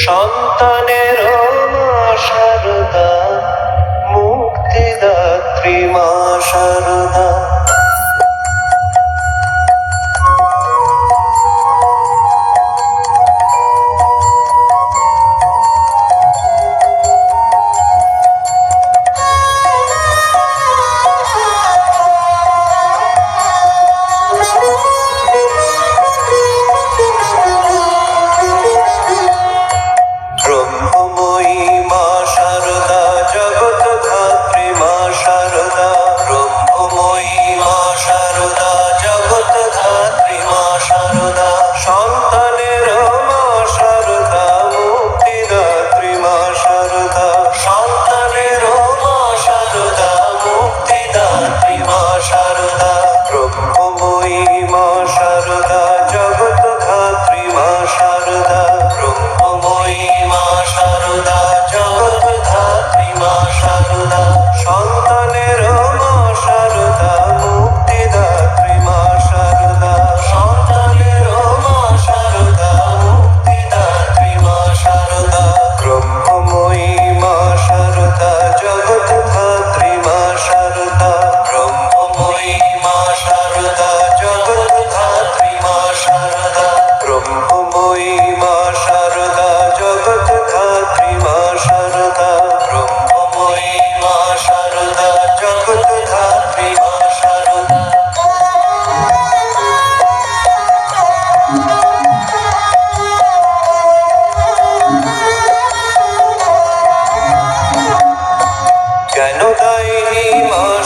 সন্তানের মা শারদা মুক্তিদাত্রী মা শারদা জ্ঞানদায়িনী মা?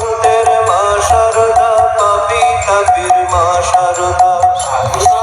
ভোটের মা সারদা পাপি তাবির মা সারদা।